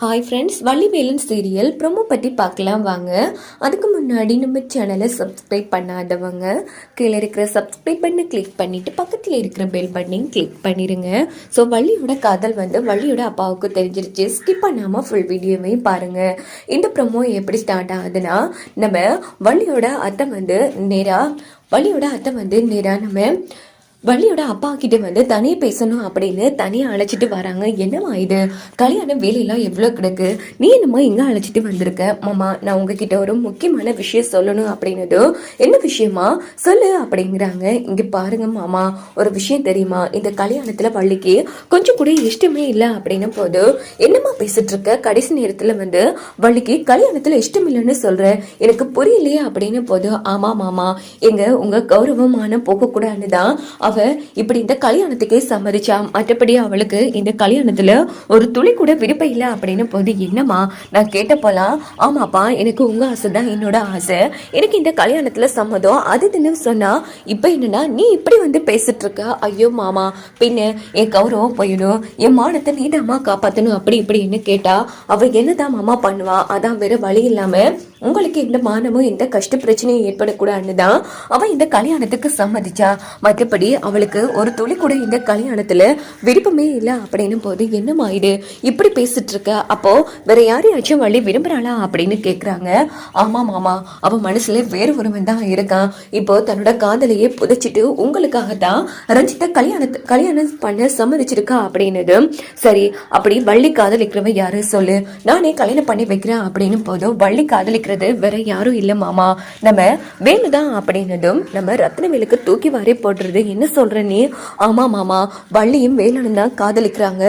Hi friends Vallivelan serial promo பற்றி பார்க்கலாம் வாங்க. அதுக்கு முன்னாடி நம்ம சேனலை சப்ஸ்கிரைப் பண்ணாதவங்க கீழே இருக்கிற சப்ஸ்கிரைப் பண்ணி கிளிக் பண்ணிவிட்டு பக்கத்தில் இருக்கிற பெல் பட்டனையும் கிளிக் பண்ணிடுங்க ஸோ வள்ளியோட காதல் வந்து வள்ளியோட அப்பாவுக்கு தெரிஞ்சிருச்சு. ஸ்கிப் பண்ணாமல் ஃபுல் வீடியோவே பாருங்கள் இந்த ப்ரொமோ எப்படி ஸ்டார்ட் ஆகுதுன்னா நம்ம வள்ளியோட அத்தை வந்து நேராக வள்ளியோட அத்தை வந்து நேராக நம்ம வள்ளியோட அப்பா கிட்ட வந்து தனியாக பேசணும் அப்படின்னு தனியாக அழைச்சிட்டு வராங்க. என்னம்மா இது? கல்யாண வேலையெல்லாம் எவ்வளோ கிடக்கு? நீ என்னம்மா இங்கே அழைச்சிட்டு வந்திருக்க? மாமா நான் உங்ககிட்ட ஒரு முக்கியமான விஷயம் சொல்லணும் அப்படின்னதும் என்ன விஷயமா சொல்லு அப்படிங்கிறாங்க. இங்கே பாருங்க மாமா ஒரு விஷயம் தெரியுமா? இந்த கல்யாணத்தில் வள்ளிக்கு கொஞ்சம் கூட இஷ்டமே இல்லை அப்படின்னும் போது என்னம்மா பேசிட்டு இருக்க கடைசி நேரத்தில் வந்து வள்ளிக்கு கல்யாணத்தில் இஷ்டம் இல்லைன்னு சொல்ற? எனக்கு புரியலையே அப்படின்னு போது ஆமா மாமா எங்க உங்க கௌரவமான போகக்கூடாதுன்னு தான் அவ இப்படி இந்த கல்யாணத்துக்கே சம்மதிச்சா மற்றபடி அவளுக்கு இந்த கல்யாணத்துல ஒரு துளி கூட விருப்பம் இல்லை அப்படின்னு போது என்னம்மா நான் கேட்டப்போலாம் ஆமாப்பா எனக்கு உங்க ஆசை தான் என்னோட ஆசை. எனக்கு இந்த கல்யாணத்துல சம்மதம். அது தினம் சொன்னா இப்ப என்னன்னா நீ இப்படி வந்து பேசிட்டு இருக்க ஐயோ மாமா பின்ன என் கௌரவம் போயிடும். என் மானத்தை நீதாம்மா காப்பாத்தணும் அப்படி இப்படின்னு கேட்டா அவ என்னதான் மாமா பண்ணுவா? அதான் வேற வழி இல்லாம உங்களுக்கு எந்த மானமும் எந்த கஷ்ட பிரச்சனையும் ஏற்படக்கூடாதுன்னு தான் அவன் இந்த கல்யாணத்துக்கு சம்மதிச்சா. மற்றபடி அவளுக்கு ஒரு துளி கூட இந்த கல்யாணத்தில் விருப்பமே இல்லை அப்படின்னு போது என்னம்மா இப்படி பேசிட்டு இருக்க அப்போ வேற யாரையாச்சும் வழி விரும்புகிறாளா அப்படின்னு கேட்குறாங்க ஆமாம் மாமா அவன் மனசில் வேறு ஒருவன் தான் இருக்கான். இப்போ தன்னோட காதலையே புதைச்சிட்டு உங்களுக்காக தான் ரஞ்சித்தை கல்யாணத்தை கல்யாணம் பண்ண சம்மதிச்சிருக்கா அப்படின்னது சரி அப்படி வள்ளி காதலிக்கிறவன் யாரு சொல்லு? நானே கல்யாணம் பண்ணி வைக்கிறேன் அப்படின்னு போதும் வள்ளி காதலிக்கிறது வேற யாரும் இல்லை மாமா. நம்ம வேணுதான் அப்படின்னதும் நம்ம ரத்னவேலுக்கு தூக்கி வாரி போடுறது என்ன சொல்கிற நீ. ஆமா மாமா. வள்ளியும் வேலனும் தான் காதலிக்கிறாங்க.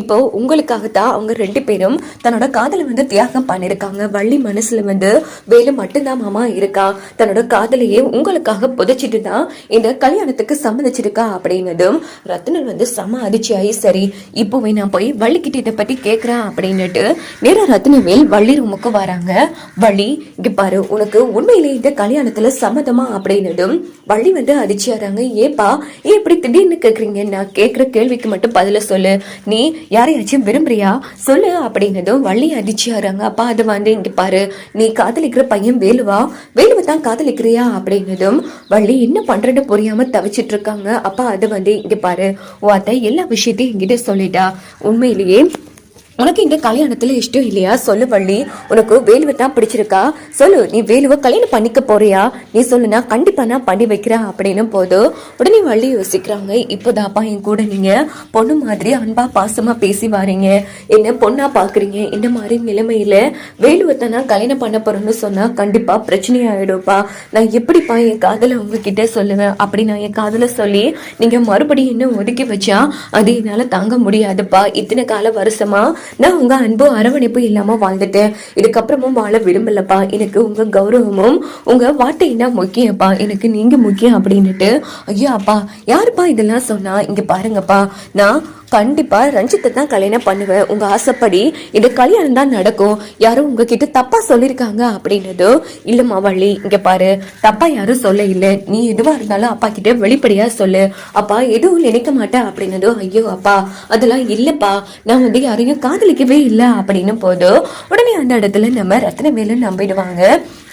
இப்போ உங்களுக்காகத்தான் அவங்க ரெண்டு பேரும் தன்னோட காதலை வந்து தியாகம் பண்ணியிருக்காங்க. வள்ளி மனசுல வந்து வேலு மட்டும்தான் மாமா இருக்கா? தன்னோட காதலையே உங்களுக்காக புதைச்சிட்டு தான் இந்த கல்யாணத்துக்கு சம்மதிச்சிருக்கா அப்படின்னதும் ரத்னன் வந்து செம அதிர்ச்சியாகி சரி இப்போவே நான் போய் வள்ளிக்கிட்ட இதை பற்றி கேட்குறேன் அப்படின்னுட்டு நேரம் ரத்னவேல் வள்ளி ரூமுக்கு வராங்க. வள்ளி இங்கே பாரு உனக்கு உண்மையிலேயே இந்த கல்யாணத்தில் சம்மதமா அப்படின்னதும் வள்ளி வந்து அதிர்ச்சியாகிறாங்க ஏப்பா இப்படி திடீர்னு கேட்குறீங்க நான் கேட்குற கேள்விக்கு மட்டும் பதில சொல்லு. நீ யாரையாச்சும் விரும்புறியா? சொல்லு அப்படிங்கிறதும் வள்ளி அடிச்சியாருங்க அப்பா அது வந்து இங்க பாரு. நீ காதலிக்கிற பையன் வேலுவா? வேலுவை தான் காதலிக்கிறியா? அப்படிங்கிறதும் வள்ளி என்ன பண்றேன்னு புரியாம தவிச்சிட்டு இருக்காங்க. அப்பா அது வந்து இங்க பாரு. உன் அத்தை எல்லா விஷயத்தையும் என்கிட்ட சொல்லிட்டா. உண்மையிலேயே உனக்கு இந்த கல்யாணத்துல இஷ்டம் இல்லையா? சொல்லு வள்ளி. உனக்கு வேலுவை தான் பிடிச்சிருக்கா? சொல்லு நீ வேலுவை கல்யாணம் பண்ணிக்க போறியா? நீ சொல்லுனா கண்டிப்பா நான் பண்ணி வைக்கிறேன் அப்படின்னு போது உடனே வள்ளி யோசிக்கிறாங்க இப்போதாப்பா என் கூட நீங்க பொண்ணு மாதிரி அன்பா பாசமா பேசி வாரீங்க. என்ன பொண்ணா பாக்குறீங்க? இந்த மாதிரி நிலைமையில வேலுவை தான் நான் கல்யாணம் பண்ண போறேன்னு சொன்னா கண்டிப்பா பிரச்சனை ஆயிடும்ப்பா நான் எப்படிப்பா என் காதலை உங்ககிட்ட சொல்லுவேன்? அப்படி நான் என் காதலை சொல்லி நீங்க மறுபடியும் என்ன ஒதுக்கி வச்சா அது என்னால தாங்க முடியாதுப்பா. இத்தனை கால வருஷமா நான் உங்க அன்பு அரவணைப்பு இல்லாம வாழ்ந்துட்டேன். இதுக்கப்புறமும் வாழ விரும்பலப்பா. எனக்கு உங்க கௌரவமும் உங்க வார்த்தையும் தான் முக்கியப்பா? எனக்கு நீங்க முக்கியம் அப்படின்னுட்டு ஐயோ அப்பா யாருப்பா இதெல்லாம் சொன்னா? இங்க பாருங்கப்பா. நான் கண்டிப்பாக ரஞ்சித்தை தான் கல்யாணம் பண்ணுவேன். உங்கள் ஆசைப்படி இந்த கல்யாணம் தான் நடக்கும். யாரும் உங்ககிட்ட தப்பாக சொல்லியிருக்காங்க அப்படின்னதோ இல்லைம்மா வள்ளி இங்கே பாரு. தப்பா யாரும் சொல்ல இல்லை. நீ எதுவாக இருந்தாலும் அப்பா கிட்ட வெளிப்படையாக சொல்லு. அப்பா எதுவும் நினைக்க மாட்டேன் அப்படின்னதோ ஐயோ அப்பா அதெல்லாம் இல்லைப்பா. நான் வந்து யாரையும் காதலிக்கவே இல்லை அப்படின்னு போதும் உடனே அந்த இடத்துல நம்ம ரத்னவேலு நம்பிடுவாங்க.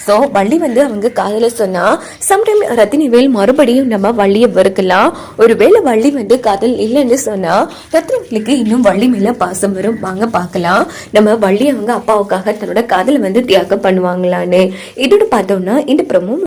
ஸோ வள்ளி வந்து அவங்க காதல சொன்னா சம்டைம் ரத்தினிவேல் மறுபடியும் நம்ம வள்ளியை வெறுக்கலாம். ஒருவேளை வள்ளி வந்து காதல் இல்லைன்னு சொன்னா ரத்னவேலுக்கு இன்னும் வள்ளி மேல பாசம் வரும். வாங்க பார்க்கலாம். நம்ம வள்ளி அவங்க அப்பாவுக்காக தன்னோட காதலை வந்து தியாகம் பண்ணுவாங்களான்னு. இதோட பார்த்தோம்னா இந்த பிரமும்